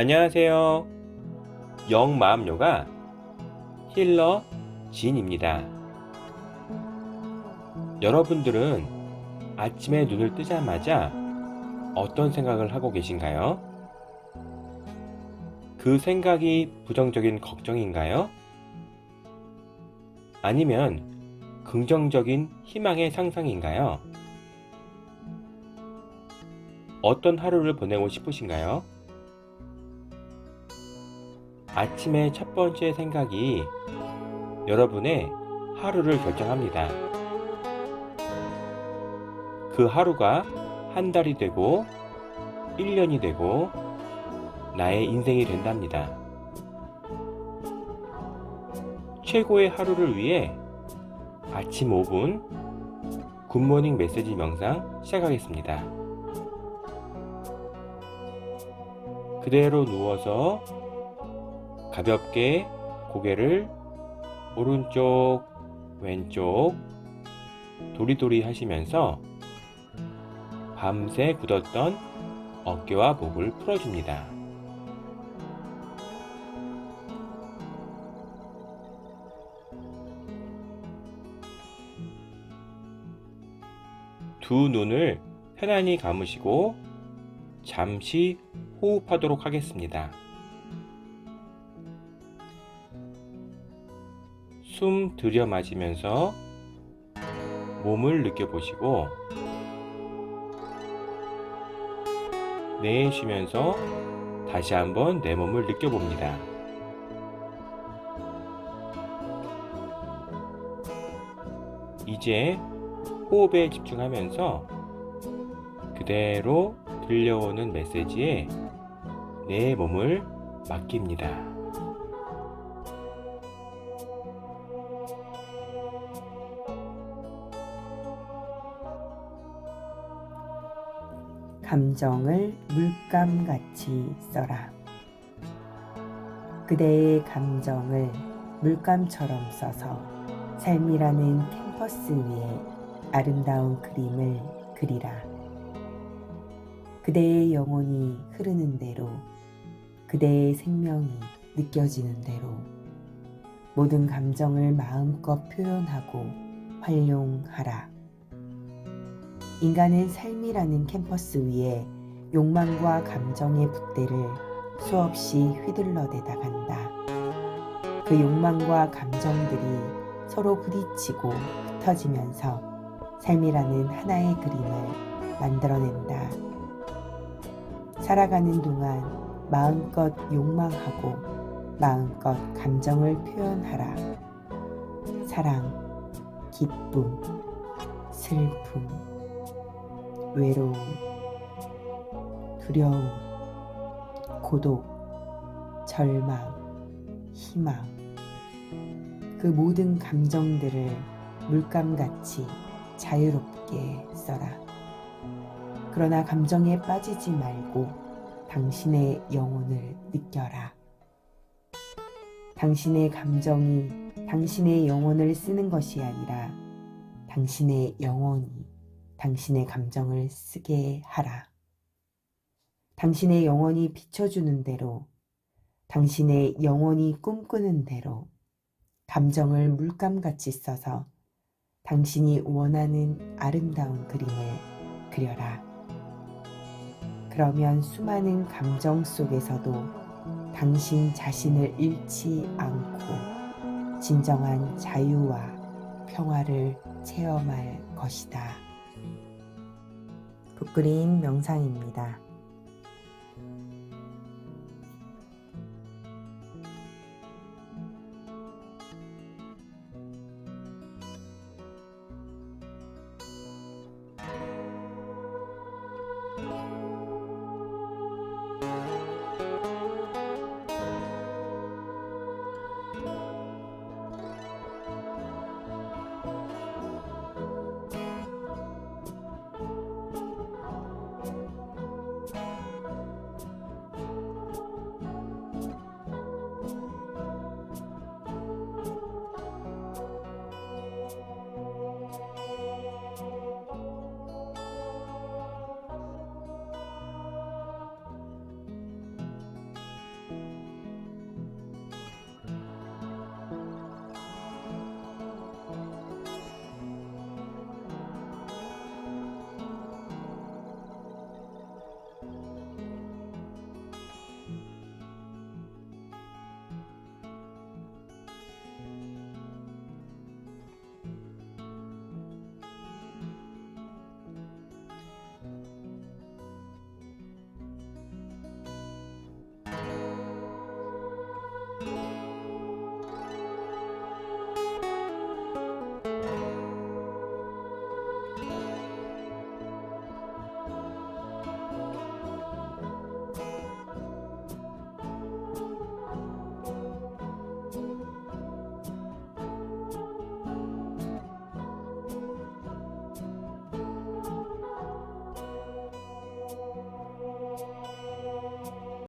안녕하세요. 영마음요가 힐러 진입니다. 여러분들은 아침에 눈을 뜨자마자 어떤 생각을 하고 계신가요? 그 생각이 부정적인 걱정인가요? 아니면 긍정적인 희망의 상상인가요? 어떤 하루를 보내고 싶으신가요? 아침의 첫 번째 생각이 여러분의 하루를 결정합니다. 그 하루가 한 달이 되고 1년이 되고 나의 인생이 된답니다. 최고의 하루를 위해 아침 5분 굿모닝 메시지 명상 시작하겠습니다. 그대로 누워서 가볍게 고개를 오른쪽, 왼쪽 도리도리 하시면서 밤새 굳었던 어깨와 목을 풀어줍니다. 두 눈을 편안히 감으시고 잠시 호흡하도록 하겠습니다. 숨 들여 마시면서 몸을 느껴보시고 내쉬면서 다시 한번 내 몸을 느껴봅니다. 이제 호흡에 집중하면서 그대로 들려오는 메시지에 내 몸을 맡깁니다. 감정을 물감같이 써라. 그대의 감정을 물감처럼 써서 삶이라는 캔버스 위에 아름다운 그림을 그리라. 그대의 영혼이 흐르는 대로, 그대의 생명이 느껴지는 대로, 모든 감정을 마음껏 표현하고 활용하라. 인간은 삶이라는 캠퍼스 위에 욕망과 감정의 붓대를 수없이 휘둘러대다 간다. 그 욕망과 감정들이 서로 부딪히고 흩어지면서 삶이라는 하나의 그림을 만들어낸다. 살아가는 동안 마음껏 욕망하고 마음껏 감정을 표현하라. 사랑, 기쁨, 슬픔, 외로움, 두려움, 고독, 절망, 희망. 그 모든 감정들을 물감같이 자유롭게 써라. 그러나 감정에 빠지지 말고 당신의 영혼을 느껴라. 당신의 감정이 당신의 영혼을 쓰는 것이 아니라 당신의 영혼이 당신의 감정을 쓰게 하라. 당신의 영혼이 비춰주는 대로, 당신의 영혼이 꿈꾸는 대로, 감정을 물감같이 써서 당신이 원하는 아름다운 그림을 그려라. 그러면 수많은 감정 속에서도 당신 자신을 잃지 않고 진정한 자유와 평화를 체험할 것이다. 붓그림 명상입니다.